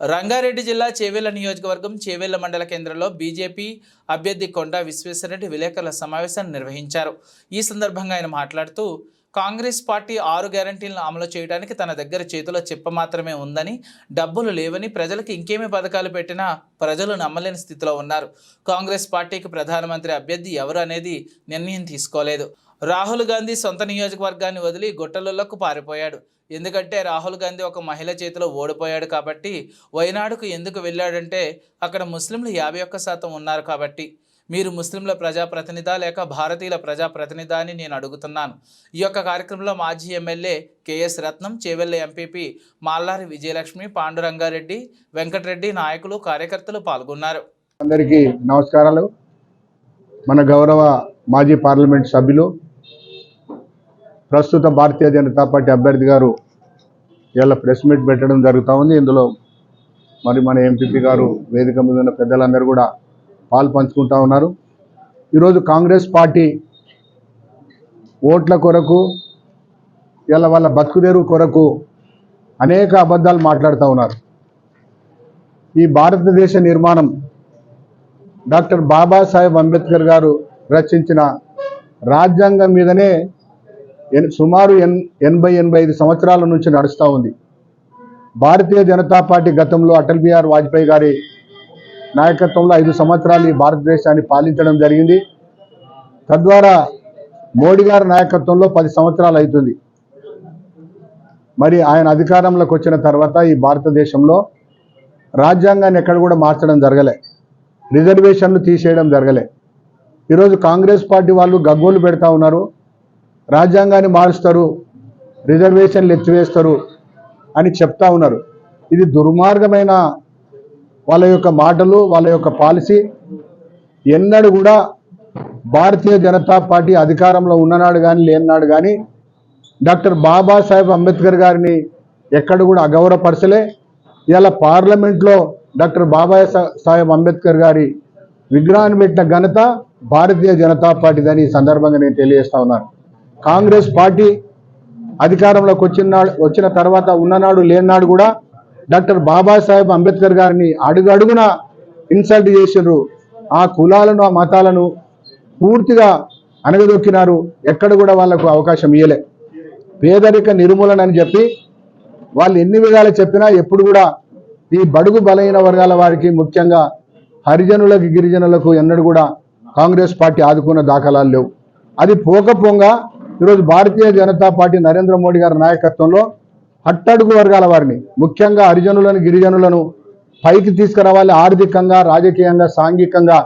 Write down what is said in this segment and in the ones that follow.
రంగారెడ్డి జిల్లా చేవేళ్ళ నియోజకవర్గం చేవేళ్ళ మండల కేంద్రంలో బీజేపీ అభ్యర్థి కొండా విశ్వేశ్వరరెడ్డి విలేకరుల సమావేశాన్ని నిర్వహించారు. ఈ సందర్భంగా ఆయన మాట్లాడుతూ కాంగ్రెస్ పార్టీ ఆరు గ్యారంటీలను అమలు చేయడానికి తన దగ్గర చేతిలో చెప్ప మాత్రమే ఉందని డబ్బులు లేవని ప్రజలకు ఇంకేమి పథకాలు పెట్టినా ప్రజలు నమ్మలేని స్థితిలో ఉన్నారు. కాంగ్రెస్ పార్టీకి ప్రధానమంత్రి అభ్యర్థి ఎవరు అనేది నిర్ణయం తీసుకోలేదు. రాహుల్ గాంధీ సొంత నియోజకవర్గాన్ని వదిలి గుట్టలలోకి పారిపోయాడు. ఎందుకంటే రాహుల్ గాంధీ ఒక మహిళ చేతిలో ఓడిపోయాడు కాబట్టి వైనాడుకు ఎందుకు వెళ్ళాడంటే అక్కడ ముస్లింలు యాభై ఒక్క శాతం ఉన్నారు కాబట్టి. మీరు ముస్లింల ప్రజాప్రతినిధ లేక భారతీయుల ప్రజాప్రతినిధ అని నేను అడుగుతున్నాను. ఈ యొక్క కార్యక్రమంలో మాజీ MLA KS Ratnam Chevella MPP Mallari Vijayalakshmi Pandurangareddy Venkatareddy నాయకులు కార్యకర్తలు పాల్గొన్నారు. అందరికీ నమస్కారాలు. మన గౌరవ మాజీ పార్లమెంట్ సభ్యులు ప్రస్తుత భారతీయ జనతా పార్టీ అభ్యర్థి గారు ఇలా ప్రెస్ మీట్ పెట్టడం జరుగుతూ ఉంది. ఇందులో మరి మన ఎంపీపీ గారు వేదిక మీద ఉన్న పెద్దలందరూ కూడా పాలు పంచుకుంటా ఉన్నారు. ఈరోజు కాంగ్రెస్ పార్టీ ఓట్ల కొరకు ఇలా వాళ్ళ బతుకుదేరు కొరకు అనేక అబద్ధాలు మాట్లాడుతూ ఉన్నారు. ఈ భారతదేశ నిర్మాణం డాక్టర్ బాబాసాహెబ్ అంబేద్కర్ గారు రచించిన రాజ్యాంగం మీదనే సుమారు ఎన్ ఎనభై ఎనభై ఐదు సంవత్సరాల నుంచి నడుస్తూ ఉంది. భారతీయ జనతా పార్టీ గతంలో అటల్ బిహార్ వాజ్పేయి గారి నాయకత్వంలో ఐదు సంవత్సరాలు ఈ భారతదేశాన్ని పాలించడం జరిగింది. తద్వారా మోడీ గారి నాయకత్వంలో పది సంవత్సరాలు అవుతుంది. మరి ఆయన అధికారంలోకి వచ్చిన తర్వాత ఈ భారతదేశంలో రాజ్యాంగాన్ని ఎక్కడ కూడా మార్చడం జరగలే. రిజర్వేషన్లు తీసేయడం జరగలే. ఈరోజు కాంగ్రెస్ పార్టీ వాళ్ళు గగ్గోలు పెడతా ఉన్నారు. రాజ్యాంగాన్ని మారుస్తారు రిజర్వేషన్లు ఎత్తివేస్తారు అని చెప్తా ఉన్నారు. ఇది దుర్మార్గమైన వాళ్ళ యొక్క మాటలు వాళ్ళ యొక్క పాలసీ. ఎన్నడూ కూడా భారతీయ జనతా పార్టీ అధికారంలో ఉన్ననాడు కానీ లేనినాడు కానీ డాక్టర్ బాబాసాహెబ్ అంబేద్కర్ గారిని ఎక్కడ కూడా అగౌరవపరచలే. ఇలా పార్లమెంట్లో డాక్టర్ బాబా సాహెబ్ అంబేద్కర్ గారి విగ్రహాన్ని పెట్టిన ఘనత భారతీయ జనతా పార్టీదని ఈ సందర్భంగా నేను తెలియజేస్తా ఉన్నాను. కాంగ్రెస్ పార్టీ అధికారంలోకి వచ్చిన నాడు వచ్చిన తర్వాత ఉన్ననాడు లేనినాడు కూడా డాక్టర్ బాబాసాహెబ్ అంబేద్కర్ గారిని అడుగడుగున ఇన్సల్ట్ చేసినారు ఆ కులాలను ఆ మతాలను పూర్తిగా అనగదొక్కినారు. ఎక్కడ కూడా వాళ్ళకు అవకాశం ఇయ్యలే. పేదరిక నిర్మూలన అని చెప్పి వాళ్ళు ఎన్ని విధాలు చెప్పినా ఎప్పుడు కూడా ఈ బడుగు బలహీన వర్గాల వారికి ముఖ్యంగా హరిజనులకు గిరిజనులకు ఎన్నడూ కూడా కాంగ్రెస్ పార్టీ ఆదుకున్న దాఖలాలు లేవు. అది పోక పొంగ ఈరోజు భారతీయ జనతా పార్టీ నరేంద్ర మోడీ గారి నాయకత్వంలో అట్టడుగు వర్గాల వారిని ముఖ్యంగా హరిజనులను గిరిజనులను పైకి తీసుకురావాలి. ఆర్థికంగా రాజకీయంగా సాంఘికంగా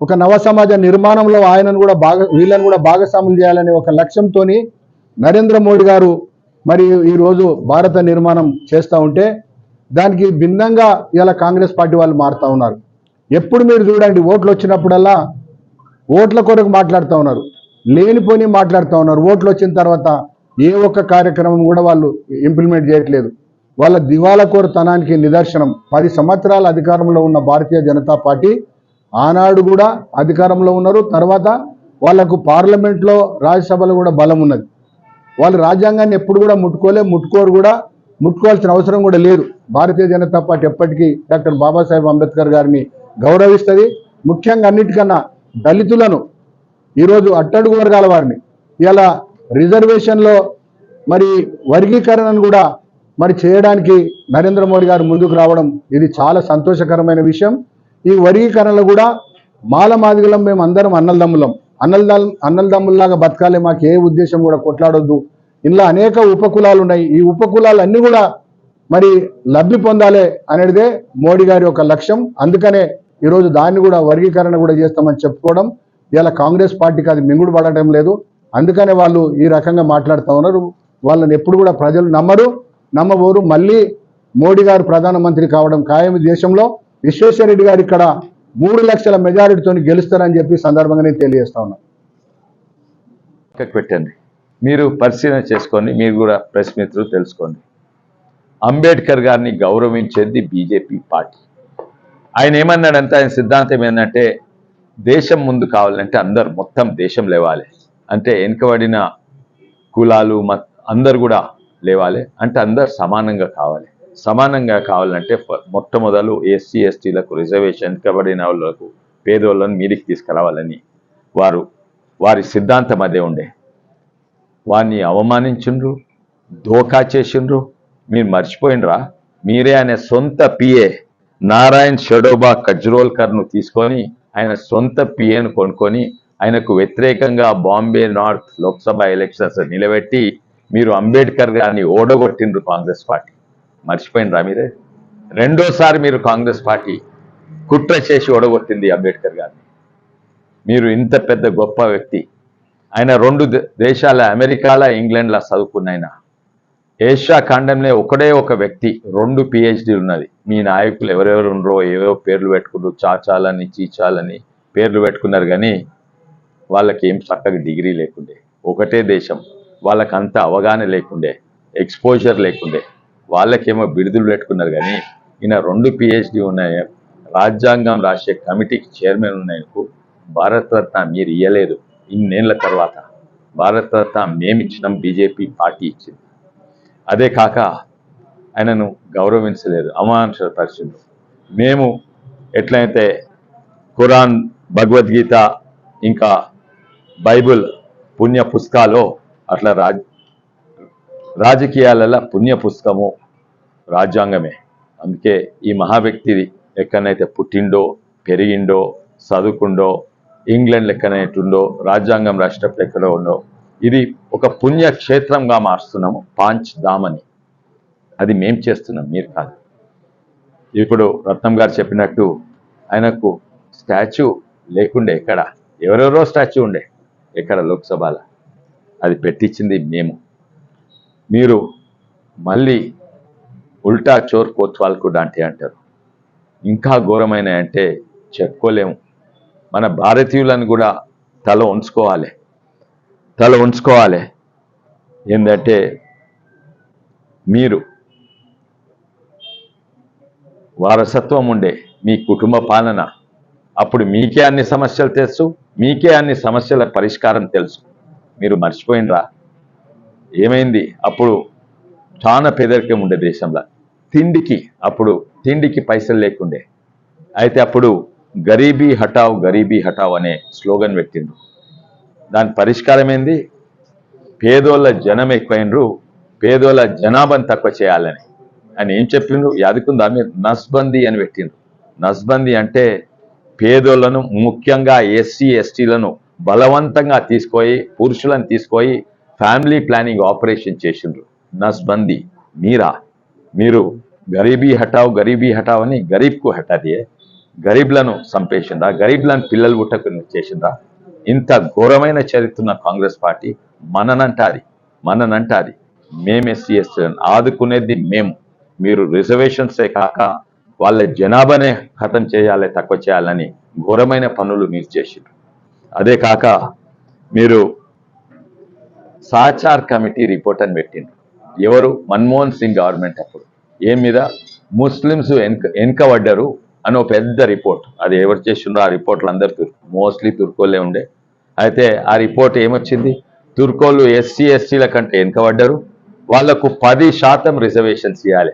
ఒక నవ సమాజ నిర్మాణంలో ఆయనను కూడా భాగ వీళ్ళను కూడా భాగస్వాములు చేయాలనే ఒక లక్ష్యంతోని నరేంద్ర మోడీ గారు మరి ఈరోజు భారత నిర్మాణం చేస్తూ ఉంటే దానికి భిన్నంగా ఇలా కాంగ్రెస్ పార్టీ వాళ్ళు మారుతూ ఉన్నారు. ఎప్పుడు మీరు చూడండి ఓట్లు వచ్చినప్పుడల్లా ఓట్ల కొరకు మాట్లాడుతూ ఉన్నారు. లేనిపోని మాట్లాడుతూ ఉన్నారు. ఓట్లు వచ్చిన తర్వాత ఏ ఒక్క కార్యక్రమం కూడా వాళ్ళు ఇంప్లిమెంట్ చేయట్లేదు. వాళ్ళ దివాలకోరతనానికి నిదర్శనం. పది సంవత్సరాల అధికారంలో ఉన్న భారతీయ జనతా పార్టీ ఆనాడు కూడా అధికారంలో ఉన్నారు. తర్వాత వాళ్ళకు పార్లమెంట్లో రాజ్యసభలో కూడా బలం ఉన్నది. వాళ్ళు రాజ్యాంగాన్ని ఎప్పుడు కూడా ముట్టుకోలే ముట్టుకోరు కూడా ముట్టుకోవాల్సిన అవసరం కూడా లేదు. భారతీయ జనతా పార్టీ ఎప్పటికీ డాక్టర్ బాబాసాహెబ్ అంబేద్కర్ గారిని గౌరవిస్తుంది. ముఖ్యంగా అన్నిటికన్నా దళితులను ఈరోజు అట్టడుగు వర్గాల వారిని. ఇలా రిజర్వేషన్లో మరి వర్గీకరణను కూడా మరి చేయడానికి నరేంద్ర మోడీ గారు ముందుకు రావడం ఇది చాలా సంతోషకరమైన విషయం. ఈ వర్గీకరణలో కూడా మాల మాదిగలం మేము అందరం అన్నలదమ్ములం. అన్నలదమ్ అన్నలదమ్ముల్లాగా బతకాలి మాకు ఏ ఉద్దేశం కూడా కొట్లాడొద్దు. ఇలా అనేక ఉపకులాలు ఉన్నాయి ఈ ఉపకులాలు అన్నీ కూడా మరి లబ్ధి పొందాలి అనేదే మోడీ గారి యొక్క లక్ష్యం. అందుకనే ఈరోజు దాన్ని కూడా వర్గీకరణ కూడా చేస్తామని చెప్పుకోవడం ఇలా కాంగ్రెస్ పార్టీకి అది మింగుడు పడటం లేదు. అందుకనే వాళ్ళు ఈ రకంగా మాట్లాడుతూ ఉన్నారు. వాళ్ళని ఎప్పుడు కూడా ప్రజలు నమ్మరు నమ్మబోరు. మళ్ళీ మోడీ గారు ప్రధానమంత్రి కావడం ఖాయం దేశంలో. విశ్వేశ్వరరెడ్డి గారు ఇక్కడ మూడు లక్షల మెజారిటీతో గెలుస్తారని చెప్పి సందర్భంగానే సందర్భంగా నేను తెలియజేస్తా ఉన్నాను పెట్టండి మీరు పరిశీలన చేసుకొని మీరు కూడా ప్రెస్ మిత్రులు తెలుసుకోండి. అంబేద్కర్ గారిని గౌరవించేది బీజేపీ పార్టీ. ఆయన ఏమన్నాడంటే ఆయన సిద్ధాంతం ఏంటంటే దేశం ముందు కావాలంటే అందరు మొత్తం దేశం లేవాలి. అంటే వెనుకబడిన కులాలు మత్ అందరు కూడా లేవాలి. అంటే అందరు సమానంగా కావాలి. సమానంగా కావాలంటే మొట్టమొదలు ఎస్సీ ఎస్టీలకు రిజర్వేషన్ వెనుకబడిన వాళ్ళకు పేదోళ్ళను మీదికి తీసుకురావాలని వారు వారి సిద్ధాంతం అదే ఉండే. వారిని అవమానించుండ్రు దోకా చేసిండ్రు. మీరు మర్చిపోయినరా మీరే అనే సొంత పిఏ నారాయణ్ షడోబా కజ్రోల్కర్ను తీసుకొని ఆయన సొంత పిఏను కొనుక్కొని ఆయనకు వ్యతిరేకంగా బాంబే నార్త్ లోక్సభ ఎలక్షన్స్ నిలబెట్టి మీరు అంబేద్కర్ గారిని ఓడగొట్టిండ్రు కాంగ్రెస్ పార్టీ. మర్చిపోయినరా మీరే? రెండోసారి మీరు కాంగ్రెస్ పార్టీ కుట్ర చేసి ఓడగొట్టింది అంబేద్కర్ గారిని. మీరు ఇంత పెద్ద గొప్ప వ్యక్తి. ఆయన రెండు దే- దేశాల అమెరికాల ఇంగ్లాండ్ల చదువుకున్న ఆయన. ఏషియా ఖండంలో ఒకడే ఒక వ్యక్తి రెండు పిహెచ్డి ఉన్నది. మీ నాయకులు ఎవరెవరు ఉండరో ఏవో పేర్లు పెట్టుకున్నారు చాచాలని చీచాలని పేర్లు పెట్టుకున్నారు కానీ వాళ్ళకి ఏం చక్కగా డిగ్రీ లేకుండే. ఒకటే దేశం. వాళ్ళకి అంత అవగాహన లేకుండే ఎక్స్పోజర్ లేకుండే. వాళ్ళకేమో బిరుదులు పెట్టుకున్నారు కానీ ఈయన రెండు పిహెచ్డీ ఉన్నాయి. రాజ్యాంగం రాసే కమిటీకి చైర్మన్ ఉన్నాయకు భారతరత్న మీరు ఇయ్యలేదు. ఇన్నేళ్ళ తర్వాత భారతరత్న మేమిచ్చినాం బీజేపీ పార్టీ ఇచ్చింది. అదే కాక ఆయనను గౌరవించలేదు అవమానపరిచింది మేము ఎట్లయితే ఖురాన్ భగవద్గీత ఇంకా బైబిల్ పుణ్య పుస్తకాలో అట్లా రాజ్ రాజకీయాలలో పుణ్య పుస్తకము రాజ్యాంగమే. అందుకే ఈ మహావ్యక్తి ఎక్కడనైతే పుట్టిండో పెరిగిండో చదువుకుండో ఇంగ్లాండ్ లెక్కనైతుండో రాజ్యాంగం రాసేటప్పుడు ఎక్కడో ఉండో ఇది ఒక పుణ్యక్షేత్రంగా మారుస్తున్నాము. పాంచ్ ధామ్ అని అది మేం చేస్తున్నాం మీరు కాదు. ఇప్పుడు రత్నం గారు చెప్పినట్టు ఆయనకు స్టాచ్యూ లేకుండే ఎక్కడ? ఎవరెవరో స్టాచ్యూ ఉండే ఎక్కడ? లోక్సభలో. అది పెట్టించింది మేము. మీరు మళ్ళీ ఉల్టా చోర్ కోత్వాల్కు డాంటి అంటారు. ఇంకా ఘోరమైన అంటే చెప్పుకోలేము. మన భారతీయులను కూడా తల ఉంచుకోవాలి. తల ఉంచుకోవాలి. ఏంటంటే మీరు వారసత్వం ఉండే మీ కుటుంబ పాలన. అప్పుడు మీకే అన్ని సమస్యలు తెలుసు మీకే అన్ని సమస్యల పరిష్కారం తెలుసు. మీరు మర్చిపోయినరా? ఏమైంది? అప్పుడు చాలా పేదరికం ఉండే దేశంలో. తిండికి అప్పుడు తిండికి పైసలు లేకుండే. అయితే అప్పుడు గరీబీ హటావ్ గరీబీ హటావ్ అనే స్లోగన్ పెట్టిండ్రు. దాని పరిష్కారం ఏంది పేదోళ్ళ జనం ఎక్కువైనరు పేదోళ్ళ జనాభాను తక్కువ చేయాలని. అని ఏం చెప్పిండ్రు? యాదకుందా మీరు నస్బందీ అని పెట్టిండ్రు. నస్బందీ అంటే పేదోళ్ళను ముఖ్యంగా ఎస్సీ ఎస్టీలను బలవంతంగా తీసుకొని పురుషులను తీసుకొని ఫ్యామిలీ ప్లానింగ్ ఆపరేషన్ చేసిండ్రు. నస్బందీ. మీరా? మీరు గరీబీ హటావ్ గరీబీ హటావ్ అని గరీబ్కు హటాది గరీబ్లను చంపేసిండ్రా గరీబ్లను పిల్లలు పుట్టకుండా చేసిందా ఇంత ఘోరమైన చరిత్ర ఉన్న కాంగ్రెస్ పార్టీ మననంటారి మననంటారి మేము ఎస్సీ ఎస్టీ ఆదుకునేది మేము. మీరు రిజర్వేషన్సే కాక వాళ్ళ జనాభానే ఖతం చేయాలి తక్కువ చేయాలని ఘోరమైన పనులు మీరు చేసిండ్రు. అదే కాక మీరు సాచార్ కమిటీ రిపోర్ట్ అని పెట్టిండ్రు. ఎవరు? మన్మోహన్ సింగ్ గవర్నమెంట్ అప్పుడు. ఏం మీద? ముస్లిమ్స్ వెనుక వెనుకబడ్డారు అని ఒక పెద్ద రిపోర్ట్. అది ఎవరు చేసిండ్రో ఆ రిపోర్ట్లు అందరు మోస్ట్లీ తుర్కోలే ఉండే. అయితే ఆ రిపోర్ట్ ఏమొచ్చింది? తుర్కోలు ఎస్సీ ఎస్టీల కంటే వెనుకబడ్డారు వాళ్ళకు పది శాతం రిజర్వేషన్స్ ఇవ్వాలి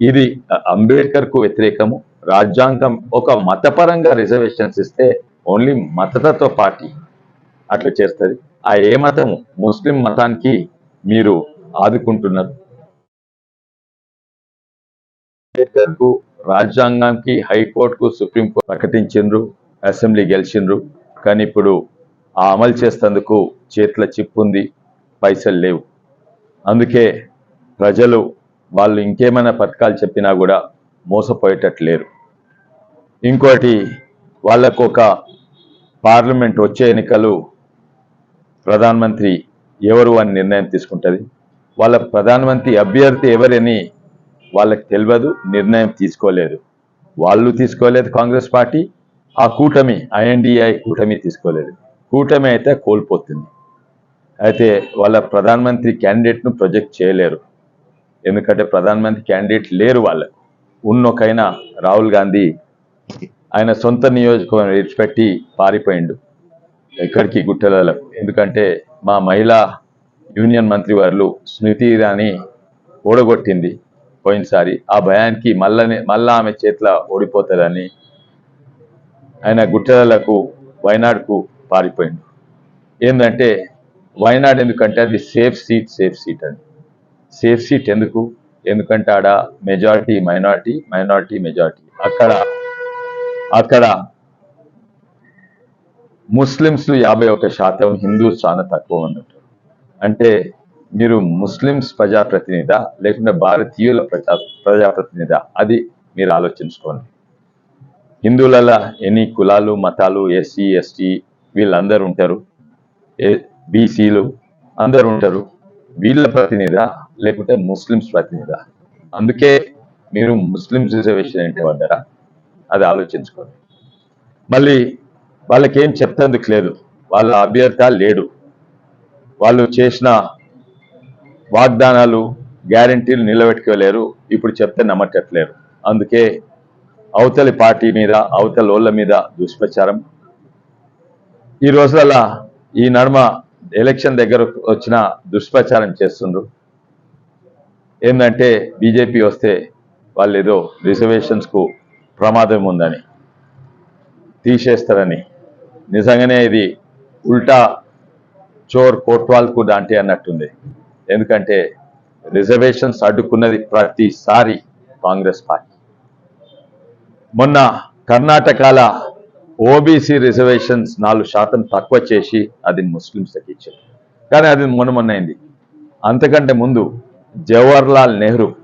ఇది అంబేద్కర్కు వ్యతిరేకము. రాజ్యాంగం ఒక మతపరంగా రిజర్వేషన్స్ ఇస్తే ఓన్లీ మతతత్వ పార్టీ అట్లా చేస్తుంది. ఆ ఏ మతము? ముస్లిం మతానికి మీరు ఆదుకుంటున్నారు. అంబేద్కర్కు రాజ్యాంగానికి హైకోర్టుకు సుప్రీంకోర్టు ప్రకటించిండ్రు అసెంబ్లీ గెలిచిండ్రు. కానీ ఇప్పుడు ఆ అమలు చేసేందుకు చేతుల చిప్పుంది పైసలు లేవు. అందుకే ప్రజలు వాళ్ళు ఇంకేమైనా పథకాలు చెప్పినా కూడా మోసపోయేటట్లు లేరు ఇంకోటి వాళ్ళకు ఒక పార్లమెంట్ వచ్చే ఎన్నికలు ప్రధానమంత్రి ఎవరు అని నిర్ణయం తీసుకుంటుంది? వాళ్ళ ప్రధానమంత్రి అభ్యర్థి ఎవరని వాళ్ళకి తెలియదు నిర్ణయం తీసుకోలేదు. వాళ్ళు తీసుకోలేదు కాంగ్రెస్ పార్టీ ఆ కూటమి ఐఎన్డిఐ కూటమి తీసుకోలేదు. కూటమి అయితే కోల్పోతుంది. అయితే వాళ్ళ ప్రధానమంత్రి క్యాండిడేట్ను ప్రొజెక్ట్ చేయలేరు. ఎందుకంటే ప్రధానమంత్రి క్యాండిడేట్ లేరు వాళ్ళు. ఉన్నొకైనా రాహుల్ గాంధీ ఆయన సొంత నియోజకవర్గం విడిచిపెట్టి పారిపోయిండు. ఎక్కడికి గుట్టలలో. ఎందుకంటే మా మహిళా యూనియన్ మంత్రి వారు స్మృతి ఇరానీ ఓడగొట్టింది పోయినసారి. ఆ భయానికి మళ్ళీ మళ్ళా ఆమె చేతిలో ఓడిపోతారని ఆయన గుట్టలకు వైనాడుకు పారిపోయిండు ఏంటంటే వైనాడ్ ఎందుకంటే అది సేఫ్ సీట్ సేఫ్ సీట్ అని సేఫ్ సీట్ ఎందుకు? ఎందుకంటే ఆడ మెజారిటీ మైనారిటీ మైనారిటీ మెజారిటీ అక్కడ అక్కడ ముస్లిమ్స్ యాభై ఒక శాతం హిందూస్ చాలా తక్కువ ఉన్నట్టు అంటే మీరు ముస్లిమ్స్ ప్రజాప్రతినిధ లేకుంటే భారతీయుల ప్రజా ప్రజాప్రతినిధ? అది మీరు ఆలోచించుకోండి. హిందువులలో ఎన్ని కులాలు మతాలు ఎస్సీ ఎస్టీ వీళ్ళందరూ ఉంటారు. బీసీలు అందరూ ఉంటారు. వీళ్ళ ప్రతినిధ లేకుంటే ముస్లిమ్స్ ప్రతినిధ. అందుకే మీరు ముస్లిమ్స్ రిజర్వేషన్ ఏంటి పడ్డారా అది ఆలోచించుకోండి. మళ్ళీ వాళ్ళకేం ఏం చెప్తందుకు లేదు. వాళ్ళ అభ్యర్థ లేడు. వాళ్ళు చేసిన వాగ్దానాలు గ్యారంటీలు నిలబెట్టుకోలేరు. ఇప్పుడు చెప్తే నమ్మటట్లేరు అందుకే అవతలి పార్టీ మీద అవతల వాళ్ళ మీద దుష్ప్రచారం ఈ రోజులలో ఈ నడుమ ఎలక్షన్ దగ్గర వచ్చిన దుష్ప్రచారం చేస్తుండ్రు. ఏంటంటే బీజేపీ వస్తే వాళ్ళు ఏదో రిజర్వేషన్స్కు ప్రమాదం ఉందని తీసేస్తారని. నిజంగానే ఇది ఉల్టా చోర్ కోట్వాల్కు దాంటి అన్నట్టుంది. ఎందుకంటే రిజర్వేషన్స్ అడ్డుకున్నది ప్రతిసారి కాంగ్రెస్ పార్టీ. మొన్న కర్ణాటకల ఓబీసీ రిజర్వేషన్స్ నాలుగు శాతం తక్కువ చేసి అది ముస్లిమ్స్కి ఇచ్చారు. కానీ అది మొన్న అంతకంటే ముందు జవహర్లాల్ నెహ్రూ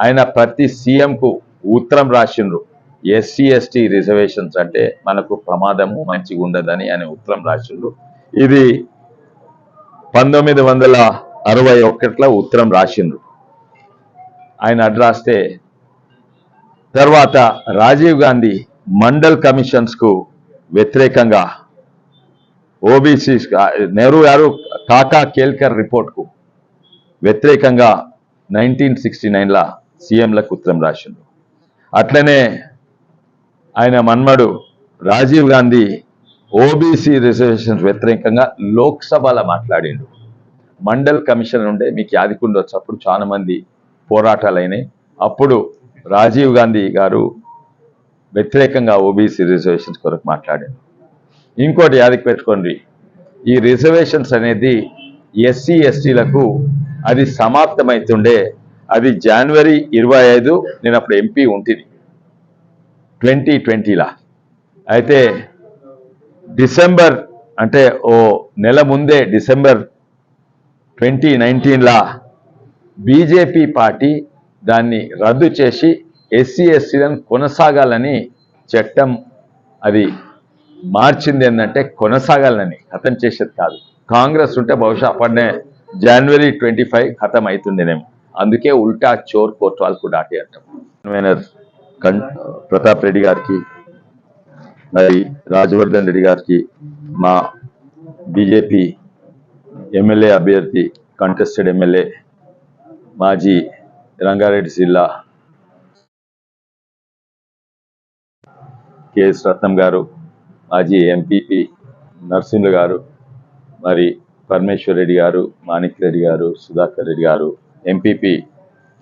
ఆయన ప్రతి సీఎంకు ఉత్తరం రాసిండ్రు. ఎస్సీ ఎస్టీ రిజర్వేషన్స్ అంటే మనకు ప్రమాదము మంచిగా ఉండదని ఆయన ఉత్తరం రాసిండ్రు. ఇది పంతొమ్మిది వందల అరవై ఒకటిలో ఉత్తరం రాసిండ్రు. ఆయన అడ్రాస్తే తర్వాత రాజీవ్ గాంధీ మండల్ కమిషన్స్కు వ్యతిరేకంగా ఓబీసీ నెహ్రూ గారు కాకా కేల్కర్ రిపోర్ట్కు వ్యతిరేకంగా నైన్టీన్ సిక్స్టీ నైన్లో సీఎంలకు ఉత్తరం రాసిండు అట్లనే ఆయన మన్మడు రాజీవ్ గాంధీ ఓబీసీ రిజర్వేషన్ వ్యతిరేకంగా లోక్సభలో మాట్లాడిండు. మండల్ కమిషన్ ఉండే మీకు యాదికుండొచ్చు అప్పుడు చాలామంది పోరాటాలు అయినాయి అప్పుడు రాజీవ్ గాంధీ గారు వ్యతిరేకంగా ఓబీసీ రిజర్వేషన్స్ కొరకు మాట్లాడాను ఇంకోటి యాదికి పెట్టుకోండి. ఈ రిజర్వేషన్స్ అనేది ఎస్సీ ఎస్టీలకు అది సమాప్తమవుతుండే అది జనవరి ఇరవై ఐదు నేను అప్పుడు ఎంపీ ఉంటుంది. ట్వంటీ ట్వంటీలా అయితే డిసెంబర్ అంటే ఓ నెల ముందే డిసెంబర్ ట్వంటీ నైన్టీన్లా బీజేపీ పార్టీ దాన్ని రద్దు చేసి ఎస్సీ ఎస్సీలను కొనసాగాలని చట్టం అది మార్చింది ఏంటంటే కొనసాగాలని ఖతం చేసేది కాదు. కాంగ్రెస్ ఉంటే బహుశా అప్పటినే జనవరి ట్వంటీ ఫైవ్ ఖతం అవుతుండేనేమో అందుకే ఉల్టా చోర్ కోట్వాల్ కూడా డాటి అంటాం. కన్ ప్రతాప్ రెడ్డి గారికి మరి రాజవర్ధన్ రెడ్డి గారికి మా బీజేపీ ఎమ్మెల్యే అభ్యర్థి కంటెస్టెడ్ ఎమ్మెల్యే మాజీ రంగారెడ్డి జిల్లా కేఎస్ రత్నం గారు మాజీ ఎంపీపీ నర్సింహులు గారు మరి పరమేశ్వర్ రెడ్డి గారు మాణిక్ రెడ్డి గారు సుధాకర్ రెడ్డి గారు ఎంపీపీ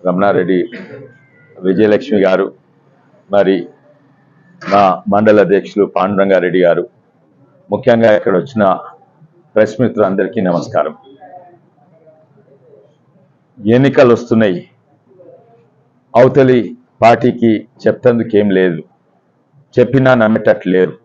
రమణారెడ్డి విజయలక్ష్మి గారు మరి మా మండల అధ్యక్షులు పాండురంగారెడ్డి గారు. ముఖ్యంగా ఇక్కడ వచ్చిన ప్రెస్ మిత్రులందరికీ నమస్కారం. ఎన్నికలు వస్తున్నాయి అవతలి పార్టీకి చెప్తందుకేం లేదు. చెప్పినా నమ్మేటట్లేరు